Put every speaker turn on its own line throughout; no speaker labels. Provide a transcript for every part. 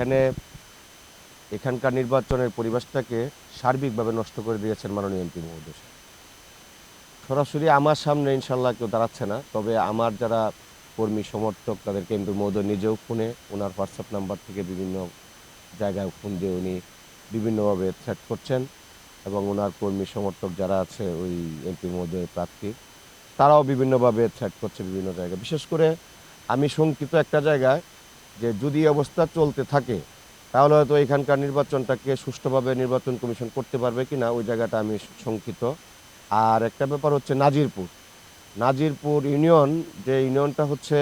এখানে এখানকার নির্বাচনের পরিবেশটাকে সার্বিকভাবে নষ্ট করে দিয়েছেন মাননীয় এমপি মহোদয় সরাসরি আমার সামনে ইনশাল্লাহ কেউ দাঁড়াচ্ছে না, তবে আমার যারা কর্মী, সমর্থক, তাদেরকে এমপি মহোদয় নিজেও ফোনে ওনার হোয়াটসঅ্যাপ নাম্বার থেকে বিভিন্ন জায়গায় ফোন দিয়ে উনি বিভিন্নভাবে থ্রেট করছেন এবং ওনার কর্মী, সমর্থক যারা আছে ওই এমপি মহোদয়ের প্রার্থী, তারাও বিভিন্নভাবে থ্রেট করছে বিভিন্ন জায়গায়। বিশেষ করে আমি শঙ্কিত একটা জায়গায় যে যদি অবস্থা চলতে থাকে, তাহলে হয়তো এখানকার নির্বাচনটাকে সুষ্ঠুভাবে নির্বাচন কমিশন করতে পারবে কি না ওই জায়গাটা আমি শঙ্কিত। আর একটা ব্যাপার হচ্ছে নাজিরপুর। নাজিরপুর ইউনিয়ন, যে ইউনিয়নটা হচ্ছে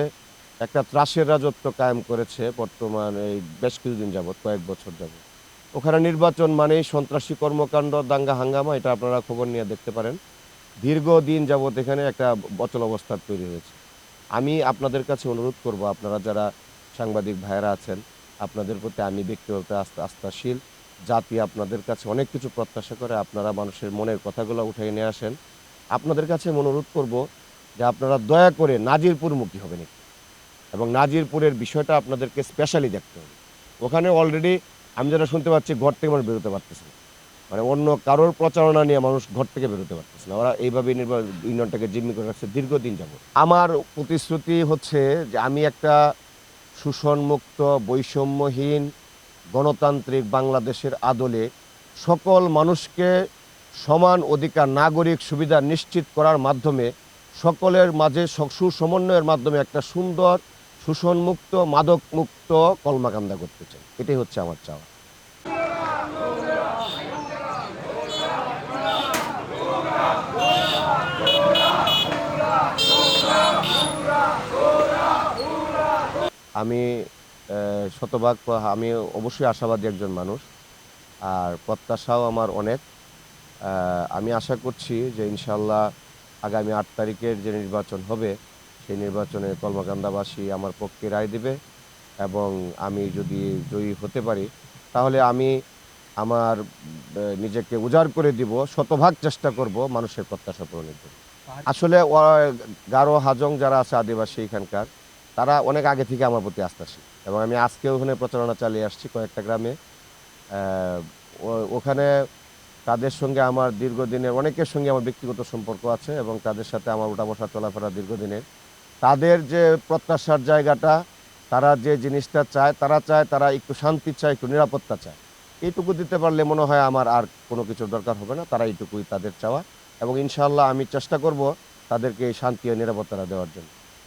একটা ত্রাসের রাজত্ব কায়েম করেছে বর্তমান এই বেশ কিছুদিন যাবৎ, কয়েক বছর যাবৎ। ওখানে নির্বাচন মানেই সন্ত্রাসী কর্মকাণ্ড, দাঙ্গা হাঙ্গামা, এটা আপনারা খবর নিয়ে দেখতে পারেন। দীর্ঘদিন যাবৎ এখানে একটা বচল অবস্থা তৈরি হয়েছে। আমি আপনাদের কাছে অনুরোধ করব, আপনারা যারা সাংবাদিক ভাইয়েরা আছেন, আপনাদের প্রতি আমি ব্যক্তিগত আস্থা আস্থাশীল। জাতি আপনাদের কাছে অনেক কিছু প্রত্যাশা করে, আপনারা মানুষের মনের কথাগুলো উঠিয়ে নিয়ে আসেন। আপনাদের কাছে অনুরোধ করব যে আপনারা দয়া করে নাজিরপুরমুখী হবেন একটু। এবং নাজিরপুরের বিষয়টা আপনাদেরকে স্পেশালি দেখতে হবে। ওখানে অলরেডি আমি যেটা শুনতে পাচ্ছি, ঘর থেকে মানুষ বেরোতে পারতেছে না। মানে অন্য কারোর প্রচারণা নিয়ে মানুষ ঘর থেকে বেরোতে পারতেছে না। ওরা এইভাবে ইউনিয়নটাকে জিম্মি করে রাখছে দীর্ঘদিন যাব আমার প্রতিশ্রুতি হচ্ছে যে আমি একটা শোষণমুক্ত, বৈষম্যহীন, গণতান্ত্রিক বাংলাদেশের আদলে সকল মানুষকে সমান অধিকার, নাগরিক সুবিধা নিশ্চিত করার মাধ্যমে সকলের মাঝে সুসমন্বয়ের মাধ্যমে একটা সুন্দর, শোষণমুক্ত, মাদকমুক্ত কলমাকান্দা করতে চাই। এটাই হচ্ছে আমার চাওয়া। আমি শতভাগ আমি অবশ্যই আশাবাদী একজন মানুষ আর প্রত্যাশাও আমার অনেক। আমি আশা করছি যে ইনশাল্লাহ আগামী আট তারিখের যে নির্বাচন হবে সেই নির্বাচনে কলমাকান্দাবাসী আমার পক্ষে রায় দেবে এবং আমি যদি জয়ী হতে পারি তাহলে আমি আমার নিজেকে উজাড় করে দিব শতভাগ চেষ্টা করব মানুষের প্রত্যাশা পূরণের জন্য। আসলে গারো হাজং যারা আছে আদিবাসী এখানকার তারা অনেক আগে থেকে আমার প্রতি আস্থাশীল। এবং আমি আজকেও ওখানে প্রচারণা চালিয়ে আসছি কয়েকটা গ্রামে। ওখানে তাদের সঙ্গে আমার দীর্ঘদিনের, অনেকের সঙ্গে আমার ব্যক্তিগত সম্পর্ক আছে এবং তাদের সাথে আমার ওঠা বসা চলাফেরা দীর্ঘদিনের। তাদের যে প্রত্যাশার জায়গাটা, তারা যে জিনিসটা চায়, তারা চায়, তারা একটু শান্তি চায়, একটু নিরাপত্তা চায়। এইটুকু দিতে পারলে মনে হয় আমার আর কোনো কিছুর দরকার হবে না, তারা এইটুকুই তাদের চাওয়া। এবং ইনশাল্লাহ আমি চেষ্টা করব তাদেরকে এই শান্তি ও নিরাপত্তাটা দেওয়ার জন্য।